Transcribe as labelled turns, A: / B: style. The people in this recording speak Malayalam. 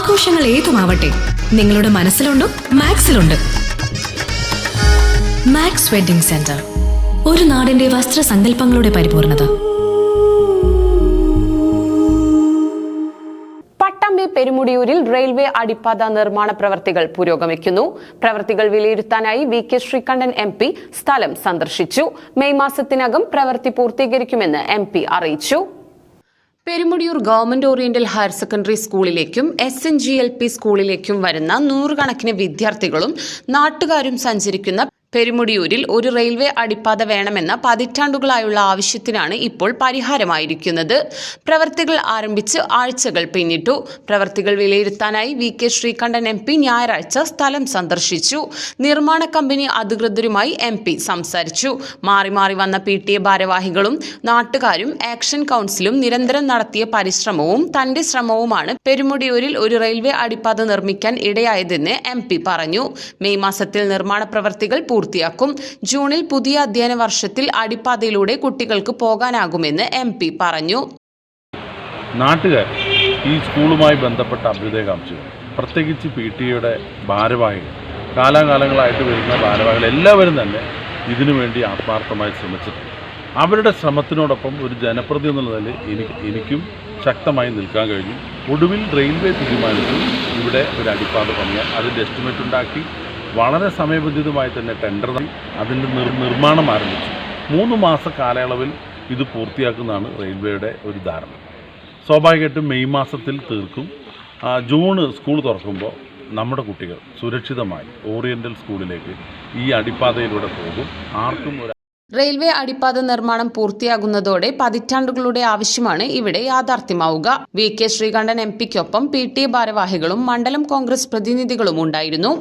A: ആഘോഷങ്ങൾ ഏതുമാവട്ടെ നിങ്ങളുടെ മനസ്സിലുണ്ടോ മാക്സിലുണ്ട്. മാക്സ് വെഡിംഗ് സെന്റർ ഒരു നാടിന്റെ വസ്ത്രസങ്കല്പങ്ങളുടെ പരിപൂർണത.
B: പെരുമുടിയൂരിൽ റെയിൽവേ അടിപ്പാത നിർമ്മാണ പ്രവർത്തികൾ പുരോഗമിക്കുന്നു. പ്രവർത്തികൾ വിലയിരുത്താനായി V K Sreekandan M P സ്ഥലം സന്ദർശിച്ചു. മെയ് മാസത്തിനകം പ്രവൃത്തി പൂർത്തീകരിക്കുമെന്ന് എം പി അറിയിച്ചു. Perumudiyoor government oriental higher secondary സ്കൂളിലേക്കും S N G L P സ്കൂളിലേക്കും വരുന്ന നൂറുകണക്കിന് വിദ്യാർത്ഥികളും നാട്ടുകാരും സഞ്ചരിക്കുന്ന പെരുമുടിയൂരിൽ ഒരു റെയിൽവേ അടിപ്പാത വേണമെന്ന പതിറ്റാണ്ടുകളായുള്ള ആവശ്യത്തിനാണ് ഇപ്പോൾ പരിഹാരമായിരിക്കുന്നത്. പ്രവർത്തികൾ ആരംഭിച്ച് ആഴ്ചകൾ പിന്നിട്ടു. പ്രവർത്തികൾ വിലയിരുത്താനായി V K Sreekandan M P ഞായറാഴ്ച സ്ഥലം സന്ദർശിച്ചു. നിർമ്മാണ കമ്പനി അധികൃതരുമായി എം പി സംസാരിച്ചു. മാറി മാറി വന്ന പി ടി എ ഭാരവാഹികളും നാട്ടുകാരും ആക്ഷൻ കൗൺസിലും നിരന്തരം നടത്തിയ പരിശ്രമവും തന്റെ ശ്രമവുമാണ് പെരുമുടിയൂരിൽ ഒരു റെയിൽവേ അടിപ്പാത നിർമ്മിക്കാൻ ഇടയായതെന്ന് എം പറഞ്ഞു. മെയ് മാസത്തിൽ നിർമ്മാണ പ്രവർത്തികൾ പൂർത്തിയാക്കും. ജൂണിൽ പുതിയ അധ്യയന വർഷത്തിൽ അടിപ്പാതയിലൂടെ കുട്ടികൾക്ക് പോകാനാകുമെന്ന് എം പറഞ്ഞു.
C: നാട്ടുകാർ ഈ സ്കൂളുമായി ബന്ധപ്പെട്ട അഭ്യുദയകാംക്ഷികൾ പ്രത്യേകിച്ച് പി ടി എയുടെ ഭാരവാഹികൾ കാലാകാലങ്ങളായിട്ട് വരുന്ന ഭാരവാഹികൾ എല്ലാവരും തന്നെ ഇതിനു വേണ്ടി ആത്മാർത്ഥമായി ശ്രമിച്ചിട്ടുണ്ട്. അവരുടെ ശ്രമത്തിനോടൊപ്പം ഒരു ജനപ്രതി എന്നുള്ള നിലയിൽ എനിക്ക് എനിക്കും ശക്തമായി നിൽക്കാൻ കഴിഞ്ഞു. ഒടുവിൽ റെയിൽവേ തീരുമാനിച്ചു ഇവിടെ ഒരു അടിപ്പാത പണിയാൻ. അതിന്റെ എസ്റ്റിമേറ്റ് ഉണ്ടാക്കി. വളരെ സമയബന്ധിതമായി തന്നെ ടെൻഡർ അതിന്റെ നിർ നിർമ്മാണം ആരംഭിച്ചു. മൂന്ന് മാസ കാലയളവിൽ ഇത് പൂർത്തിയാക്കുന്നതാണ് റെയിൽവേയുടെ ഒരു ധാരണ. സ്വാഭാവികമായിട്ടും മെയ് മാസത്തിൽ തീർക്കും. ജൂണ് സ്കൂൾ തുറക്കുമ്പോൾ നമ്മുടെ കുട്ടികൾ സുരക്ഷിതമായി ഓറിയന്റൽ സ്കൂളിലേക്ക് ഈ അടിപ്പാതയിലൂടെ പോകും. ആർക്കും ഒരു
B: റെയിൽവേ അടിപ്പാത നിർമ്മാണം പൂർത്തിയാകുന്നതോടെ പതിറ്റാണ്ടുകളുടെ ആവശ്യമാണ് ഇവിടെ യാഥാർത്ഥ്യമാവുക. വി കെ ശ്രീകണ്ഠൻ എം പിക്കൊപ്പം പി ടി ഭാരവാഹികളും മണ്ഡലം കോൺഗ്രസ് പ്രതിനിധികളും ഉണ്ടായിരുന്നു.